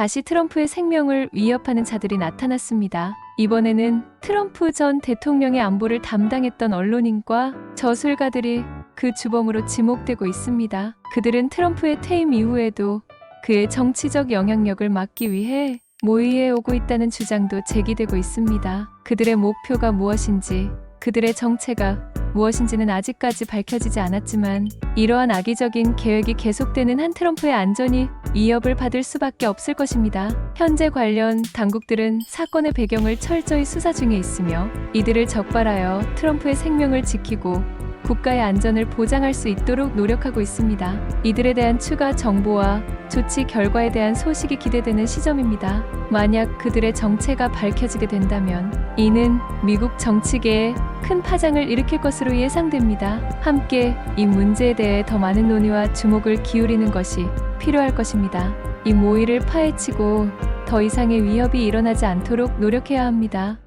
다시 트럼프의 생명을 위협하는 자들이 나타났습니다. 이번에는 트럼프 전 대통령의 안보를 담당했던 언론인과 저술가들이 그 주범으로 지목되고 있습니다. 그들은 트럼프의 퇴임 이후에도 그의 정치적 영향력을 막기 위해 모의에 오고 있다는 주장도 제기되고 있습니다. 그들의 목표가 무엇인지, 그들의 정체가 무엇인지는 아직까지 밝혀지지 않았지만 이러한 악의적인 계획이 계속되는 한 트럼프의 안전이 위협을 받을 수밖에 없을 것입니다. 현재 관련 당국들은 사건의 배경을 철저히 수사 중에 있으며 이들을 적발하여 트럼프의 생명을 지키고 국가의 안전을 보장할 수 있도록 노력하고 있습니다. 이들에 대한 추가 정보와 조치 결과에 대한 소식이 기대되는 시점입니다. 만약 그들의 정체가 밝혀지게 된다면 이는 미국 정치계에 큰 파장을 일으킬 것으로 예상됩니다. 함께 이 문제에 대해 더 많은 논의와 주목을 기울이는 것이 필요할 것입니다. 이 모의를 파헤치고 더 이상의 위협이 일어나지 않도록 노력해야 합니다.